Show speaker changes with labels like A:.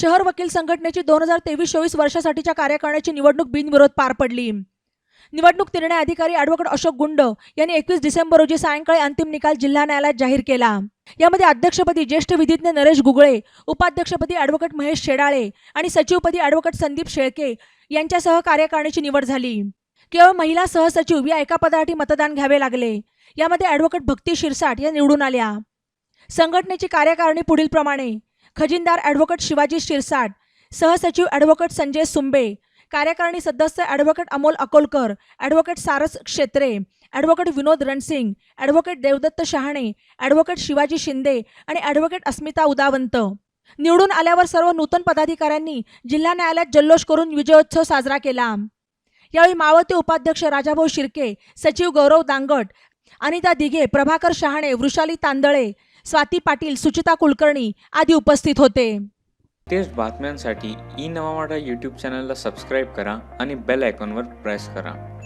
A: शहर वकील संघटनेची दोन हजार तेवीस चोवीस वर्षासाठीच्या कार्यकारणाची निवडणूक बिनविरोध पार पडली. निवडणूक निर्णय अधिकारी ॲडव्होकेट अशोक गुंड यांनी एकवीस डिसेंबर रोजी सायंकाळी अंतिम निकाल जिल्हा न्यायालयात जाहीर केला. यामध्ये अध्यक्षपदी ज्येष्ठ विधिज्ञ नरेश गुगळे उपाध्यक्षपदी ॲडव्होकेट महेश शेडाळे आणि सचिवपदी ॲडव्होकेट संदीप शेळके यांच्यासह कार्यकारिणीची निवड झाली. केवळ महिला सहसचिव या एका पदासाठी मतदान घ्यावे लागले. यामध्ये ॲडव्होकेट भक्ती शिरसाट या निवडून आल्या. संघटनेची कार्यकारिणी पुढीलप्रमाणे खजिनदार ॲडव्होकेट शिवाजी शिरसाट सहसचिव ॲडव्होकेट संजय सुंबे कार्यकारिणी सदस्य advocate Amol Akolkar advocate Saras Kshetre advocate Vinod Ransing advocate Devdatt Shahane advocate Shivaji Shinde आणि ॲडव्होकेट अस्मिता उदावंत. निवडून आल्यावर सर्व नूतन पदाधिकाऱ्यांनी जिल्हा न्यायालयात जल्लोष करून विजयोत्सव साजरा केला. यावेळी मावळते उपाध्यक्ष राजाभाऊ शिर्के सचिव गौरव दांगट अनिता दिघे प्रभाकर शहाणे वृषाली तांदळे स्वाती पाटील सुचिता कुलकर्णी आदी उपस्थित होते.
B: तेच बातम्यांसाठी ई नवा मराठा यूट्यूब चॅनलला सबस्क्राईब करा आणि बेल आयकॉनवर प्रेस करा.